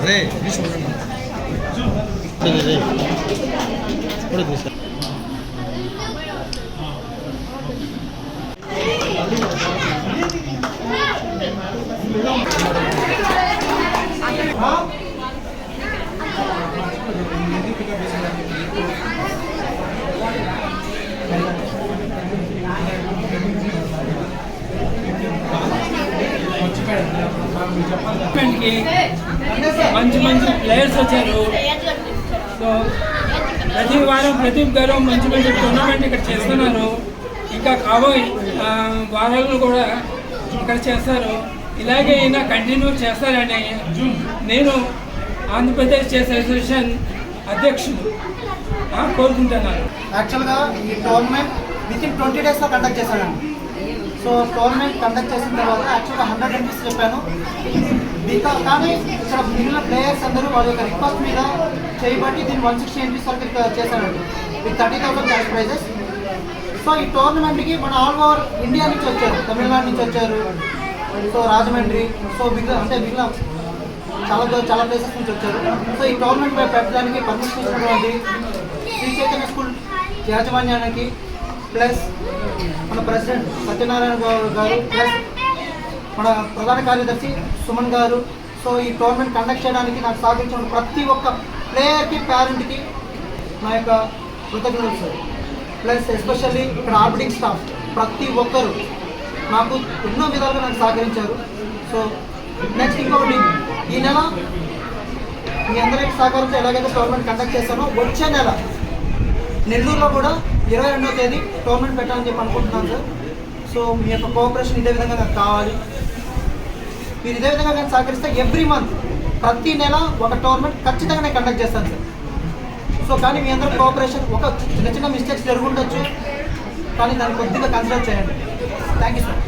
그래, 미션 오는 거. 네네네. 오래 드세요. 아? మంచి మంచి ప్లేయర్స్ వచ్చారు. సో ప్రతి వారం ప్రదీప్ గారు మంచి మంచి టోర్నమెంట్ ఇక్కడ చేస్తున్నారు. ఇంకా కాబోయే వారాలను వారాలు కూడా ఇక్కడ చేస్తారు. ఇలాగే అయినా కంటిన్యూ చేస్తారని నేను ఆంధ్రప్రదేశ్ చెస్ అసోసియేషన్ అధ్యక్షుడు కోరుకుంటున్నాను. యాక్చువల్గా ఈ టోర్నమెంట్ విత్ ఇన్ ట్వంటీ డేస్లో కండక్ట్ చేశానండి సో టోర్నమెంట్ కండక్ట్ చేసిన తర్వాత యాక్చువల్గా హండ్రెడ్ రూపీస్ చెప్పాను. ఇంకా కానీ ఇక్కడ మిగిలిన ప్లేయర్స్ అందరూ వాళ్ళ యొక్క రిక్వెస్ట్ మీద చేయబట్టి దీన్ని వన్ సిక్స్టీ ఎంపీస్ వరకు ఇక్కడ చేశానండి with thirty thousand cash prizes so ఈ టోర్నమెంట్కి మన ఆల్ ఓవర్ ఇండియా నుంచి వచ్చారు. తమిళనాడు నుంచి వచ్చారు. సో రాజమండ్రి సో మిగిలిన అంటే మిగిలిన చాలా చాలా ప్లేసెస్ నుంచి వచ్చారు. సో ఈ టోర్నమెంట్ పెట్టడానికి పర్మిషన్ ఇచ్చినటువంటి శ్రీ చైతన్య స్కూల్ యాజమాన్యానికి ప్లస్ మన ప్రెసిడెంట్ సత్యనారాయణ గారు గారు ప్లస్ మన ప్రధాన కార్యదర్శి సుమన్ గారు. సో ఈ టోర్నమెంట్ కండక్ట్ చేయడానికి నాకు సాధించిన ప్రతి ఒక్క ప్లేయర్కి పేరెంట్కి నా యొక్క కృతజ్ఞతలు సార్. ప్లస్ ఎస్పెషల్లీ ఇక్కడ ఆర్బిటింగ్ స్టాఫ్ ప్రతి ఒక్కరు నాకు ఎన్నో విధాలుగా నాకు సహకరించారు. సో నెక్స్ట్ ఇంకొకటి ఈ నెల మీ అందరికి సహకారంతో ఎలాగైతే టోర్నమెంట్ కండక్ట్ చేస్తానో వచ్చే నెల నెల్లూరులో కూడా ఇరవై రెండవ తేదీ టోర్నమెంట్ పెట్టాలని చెప్పి అనుకుంటున్నాను సార్. సో మీ యొక్క కోఆపరేషన్ ఇదే విధంగా నాకు కావాలి. మీరు ఇదే విధంగా కానీ సహకరిస్తే ఎవ్రీ మంత్ ప్రతి నెల ఒక టోర్నమెంట్ ఖచ్చితంగా నేను కండక్ట్ చేస్తాను సార్. సో కానీ మీ అందరూ కోఆపరేషన్ ఒక చిన్న చిన్న మిస్టేక్స్ జరుగుండొచ్చు. కానీ దాన్ని కొద్దిగా కన్సిడర్ చేయండి. Thank you sir